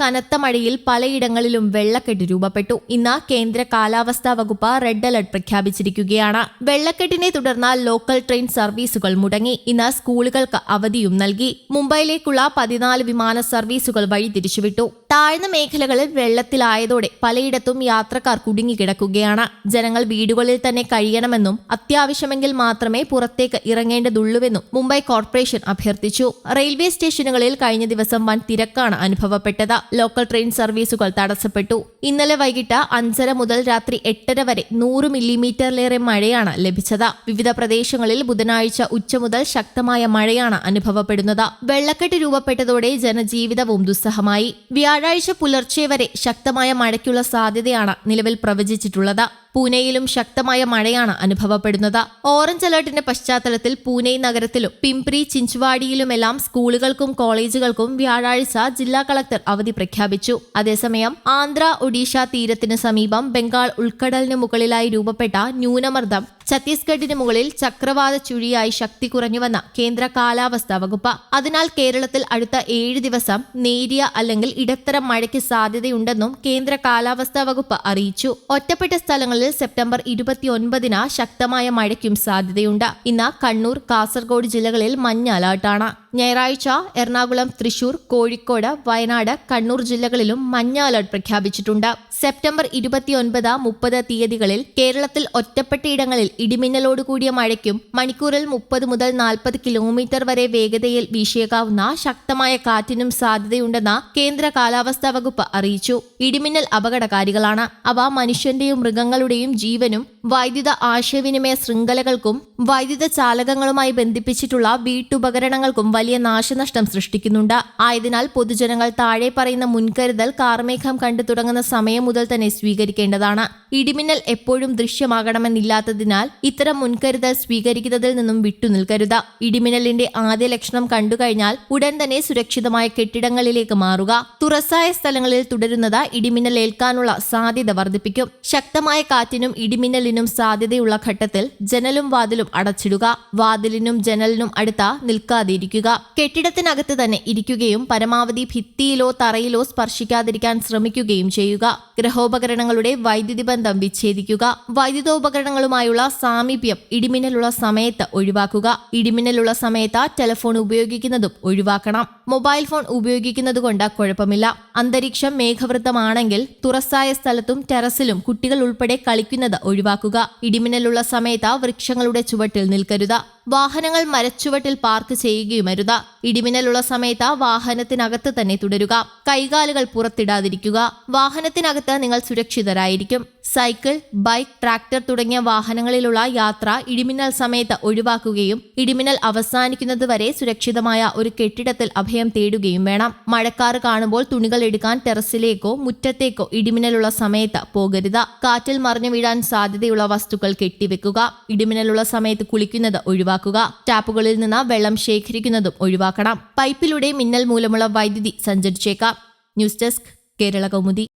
കനത്ത മഴയിൽ പലയിടങ്ങളിലും വെള്ളക്കെട്ട് രൂപപ്പെട്ടു. ഇന്ന് കേന്ദ്ര കാലാവസ്ഥാ വകുപ്പ് റെഡ് അലർട്ട് പ്രഖ്യാപിച്ചിരിക്കുകയാണ്. വെള്ളക്കെട്ടിനെ തുടർന്ന് ലോക്കൽ ട്രെയിൻ സർവീസുകൾ മുടങ്ങി. ഇന്ന് സ്കൂളുകൾക്ക് അവധിയും നൽകി. മുംബൈയിലേക്കുള്ള പതിനാല് വിമാന സർവീസുകൾ വഴി തിരിച്ചുവിട്ടു. താഴ്ന്ന മേഖലകളിൽ വെള്ളത്തിലായതോടെ പലയിടത്തും യാത്രക്കാർ കുടുങ്ങിക്കിടക്കുകയാണ്. ജനങ്ങൾ വീടുകളിൽ തന്നെ കഴിയണമെന്നും അത്യാവശ്യമെങ്കിൽ മാത്രമേ പുറത്തേക്ക് ഇറങ്ങേണ്ടതുള്ളൂവെന്നും മുംബൈ കോർപ്പറേഷൻ അഭ്യർത്ഥിച്ചു. റെയിൽവേ സ്റ്റേഷനുകളിൽ കഴിഞ്ഞ ദിവസം വൻ തിരക്കാണ് അനുഭവപ്പെട്ടത്. ലോക്കൽ ട്രെയിൻ സർവീസുകൾ തടസ്സപ്പെട്ടു. ഇന്നലെ വൈകിട്ട് അഞ്ചര മുതൽ രാത്രി എട്ടര വരെ നൂറ് മില്ലിമീറ്ററിലേറെ മഴയാണ് ലഭിച്ചത്. വിവിധ പ്രദേശങ്ങളിൽ ബുധനാഴ്ച ഉച്ച മുതൽ ശക്തമായ മഴയാണ് അനുഭവപ്പെടുന്നത്. വെള്ളക്കെട്ട് രൂപപ്പെട്ടതോടെ ജനജീവിതവും ദുസ്സഹമായി. വ്യാഴാഴ്ച പുലർച്ചെ വരെ ശക്തമായ മഴയ്ക്കുള്ള സാധ്യതയാണ് നിലവിൽ പ്രവചിച്ചിട്ടുള്ളത്. പൂനെയിലും ശക്തമായ മഴയാണ് അനുഭവപ്പെടുന്നത്. ഓറഞ്ച് അലർട്ടിന്റെ പശ്ചാത്തലത്തിൽ പൂനെ നഗരത്തിലും പിംപ്രി ചിഞ്ച്വാടിയിലുമെല്ലാം സ്കൂളുകൾക്കും കോളേജുകൾക്കും വ്യാഴാഴ്ച ജില്ലാ കളക്ടർ അവധി പ്രഖ്യാപിച്ചു. അതേസമയം ആന്ധ്ര ഒഡീഷ തീരത്തിന് സമീപം ബംഗാൾ ഉൾക്കടലിന് മുകളിലായി രൂപപ്പെട്ട ന്യൂനമർദ്ദം ഛത്തീസ്ഗഡിന് മുകളിൽ ചക്രവാത ചുഴിയായി ശക്തി കുറഞ്ഞുവെന്ന കേന്ദ്ര കാലാവസ്ഥാ വകുപ്പ്. അതിനാൽ കേരളത്തിൽ അടുത്ത ഏഴ് ദിവസം നേരിയ അല്ലെങ്കിൽ ഇടത്തരം മഴയ്ക്ക് സാധ്യതയുണ്ടെന്നും കേന്ദ്ര കാലാവസ്ഥാ വകുപ്പ് അറിയിച്ചു. ഒറ്റപ്പെട്ട സ്ഥലങ്ങളിൽ സെപ്റ്റംബർ ഇരുപത്തിയൊൻപതിന് ശക്തമായ മഴയ്ക്കും സാധ്യതയുണ്ട്. ഇന്ന് കണ്ണൂർ കാസർഗോഡ് ജില്ലകളിൽ മഞ്ഞ അലർട്ടാണ്. ഞായറാഴ്ച എറണാകുളം തൃശൂർ കോഴിക്കോട് വയനാട് കണ്ണൂർ ജില്ലകളിലും മഞ്ഞ അലർട്ട് പ്രഖ്യാപിച്ചിട്ടുണ്ട്. സെപ്റ്റംബർ ഇരുപത്തിയൊൻപത് മുപ്പത് തീയതികളിൽ കേരളത്തിൽ ഒറ്റപ്പെട്ടയിടങ്ങളിൽ ഇടിമിന്നലോട് കൂടിയ മഴയ്ക്കും മണിക്കൂറിൽ മുപ്പത് മുതൽ നാൽപ്പത് കിലോമീറ്റർ വരെ വേഗതയിൽ വീശിയേക്കാവുന്ന ശക്തമായ കാറ്റിനും സാധ്യതയുണ്ടെന്ന് കേന്ദ്ര കാലാവസ്ഥാ വകുപ്പ് അറിയിച്ചു. ഇടിമിന്നൽ അപകടകാരികളാണ്. അവ മനുഷ്യന്റെയും മൃഗങ്ങളുടെയും ജീവനും വൈദ്യുത ആശയവിനിമയ ശൃംഖലകൾക്കും വൈദ്യുത ചാലകങ്ങളുമായി ബന്ധിപ്പിച്ചിട്ടുള്ള വീട്ടുപകരണങ്ങൾക്കും വലിയ നാശനഷ്ടം സൃഷ്ടിക്കുന്നുണ്ട്. ആയതിനാൽ പൊതുജനങ്ങൾ താഴെ പറയുന്ന മുൻകരുതൽ കാർമേഘം കണ്ടു തുടങ്ങുന്ന സമയം മുതൽ തന്നെ സ്വീകരിക്കേണ്ടതാണ്. ഇടിമിന്നൽ എപ്പോഴും ദൃശ്യമാകണമെന്നില്ലാത്തതിനാൽ ഇത്തരം മുൻകരുതൽ സ്വീകരിക്കുന്നതിൽ നിന്നും വിട്ടുനിൽക്കരുത്. ഇടിമിന്നലിന്റെ ആദ്യ ലക്ഷണം കണ്ടുകഴിഞ്ഞാൽ ഉടൻ തന്നെ സുരക്ഷിതമായ കെട്ടിടങ്ങളിലേക്ക് മാറുക. തുറസായ സ്ഥലങ്ങളിൽ തുടരുന്നത് ഇടിമിന്നൽ ഏൽക്കാനുള്ള സാധ്യത വർദ്ധിപ്പിക്കും. ശക്തമായ കാറ്റിനും ഇടിമിന്നലിനും സാധ്യതയുള്ള ഘട്ടത്തിൽ ജനലും വാതിലും അടച്ചിടുക. വാതിലിനും ജനലിനും അടുത്ത നിൽക്കാതിരിക്കുക. കെട്ടിടത്തിനകത്ത് തന്നെ ഇരിക്കുകയും പരമാവധി ഭിത്തിയിലോ തറയിലോ സ്പർശിക്കാതിരിക്കാൻ ശ്രമിക്കുകയും ചെയ്യുക. ഗ്രഹോപകരണങ്ങളുടെ വൈദ്യുതി ബന്ധം വിച്ഛേദിക്കുക. വൈദ്യുതോപകരണങ്ങളുമായുള്ള സാമീപ്യം ഇടിമിന്നലുള്ള സമയത്ത് ഒഴിവാക്കുക. ഇടിമിന്നലുള്ള സമയത്ത് ടെലഫോൺ ഉപയോഗിക്കുന്നതും ഒഴിവാക്കണം. മൊബൈൽ ഫോൺ ഉപയോഗിക്കുന്നത് കൊണ്ട് കുഴപ്പമില്ല. അന്തരീക്ഷം മേഘവൃത്തമാണെങ്കിൽ തുറസായ സ്ഥലത്തും ടെറസിലും കുട്ടികൾ ഉൾപ്പെടെ കളിക്കുന്നത് ഒഴിവാക്കുക. ഇടിമിന്നലുള്ള സമയത്ത് വൃക്ഷങ്ങളുടെ ചുവട്ടിൽ നിൽക്കരുത്. വാഹനങ്ങൾ മരച്ചുവട്ടിൽ പാർക്ക് ചെയ്യുകയുമരുത്. ഇടിമിന്നലുള്ള സമയത്ത് വാഹനത്തിനകത്ത് തന്നെ തുടരുക. കൈകാലുകൾ പുറത്തിടാതിരിക്കുക. വാഹനത്തിനകത്ത് നിങ്ങൾ സുരക്ഷിതരായിരിക്കും. സൈക്കിൾ ബൈക്ക് ട്രാക്ടർ തുടങ്ങിയ വാഹനങ്ങളിലുള്ള യാത്ര ഇടിമിന്നൽ സമയത്ത് ഒഴിവാക്കുകയും ഇടിമിന്നൽ അവസാനിക്കുന്നതുവരെ സുരക്ഷിതമായ ഒരു കെട്ടിടത്തിൽ അഭയം തേടുകയും വേണം. മഴക്കാറ് കാണുമ്പോൾ തുണികൾ എടുക്കാൻ ടെറസിലേക്കോ മുറ്റത്തേക്കോ ഇടിമിന്നലുള്ള സമയത്ത് പോകരുത്. കാറ്റിൽ മറിഞ്ഞു വീഴാൻ സാധ്യതയുള്ള വസ്തുക്കൾ കെട്ടിവെക്കുക. ഇടിമിന്നലുള്ള സമയത്ത് കുളിക്കുന്നത് ഒഴിവാക്കുക. ടാപ്പുകളിൽ നിന്ന് വെള്ളം ശേഖരിക്കുന്നതും ഒഴിവാക്കണം. പൈപ്പിലൂടെ മിന്നൽ മൂലമുള്ള വൈദ്യുതി സഞ്ചരിച്ചേക്കാം. News desk Kerala Kaumudi.